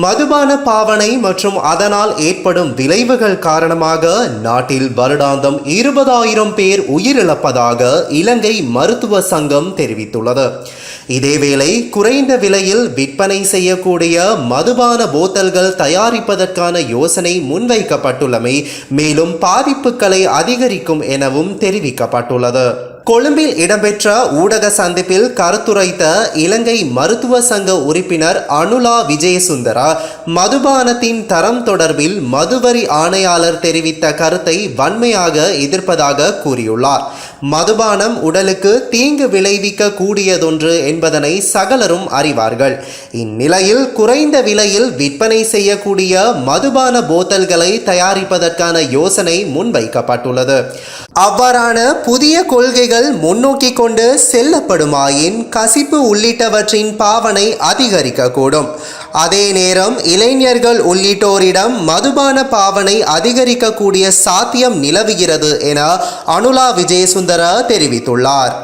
மதுபான பாவனை மற்றும் அதனால் ஏற்படும் விளைவுகள் காரணமாக நாட்டில் வருடாந்தம் இருபதாயிரம் பேர் உயிரிழப்பதாக இலங்கை மருத்துவ சங்கம் தெரிவித்துள்ளது. இதேவேளை குறைந்த விலையில் விற்பனை செய்யக்கூடிய மதுபான போத்தல்கள் தயாரிப்பதற்கான யோசனை முன்வைக்கப்பட்டுள்ளமை மேலும் பாதிப்புகளை அதிகரிக்கும் எனவும் தெரிவிக்கப்பட்டுள்ளது. கொழும்பில் இடம்பெற்ற ஊடக சந்திப்பில் கருத்துரைத்த இலங்கை மருத்துவ சங்க உறுப்பினர் அனுலா விஜயசுந்தரா மதுபானத்தின் தரம் தொடர்பில் மதுவரி ஆணையாளர் தெரிவித்த கருத்தை வன்மையாக எதிர்ப்பதாக கூறியுள்ளார். மதுபானம் உடலுக்கு தீங்கு விளைவிக்க கூடியதொன்று என்பதனை சகலரும் அறிவார்கள். இந்நிலையில் குறைந்த விலையில் விற்பனை செய்யக்கூடிய மதுபான போத்தல்களை தயாரிப்பதற்கான யோசனை முன்வைக்கப்பட்டுள்ளது. அவ்வாறான புதிய கொள்கைகள் முன்னோக்கி கொண்டு செல்லப்படுமாயின் கசிப்பு உள்ளிட்டவற்றின் பாவனை அதிகரிக்கக்கூடும். அதே நேரம் இளைஞர்கள் உள்ளிட்டோரிடம் மதுபான பாவனை அதிகரிக்கக்கூடிய சாத்தியம் நிலவுகிறது என அனுலா விஜயசுந்தர தெரிவித்துள்ளார்.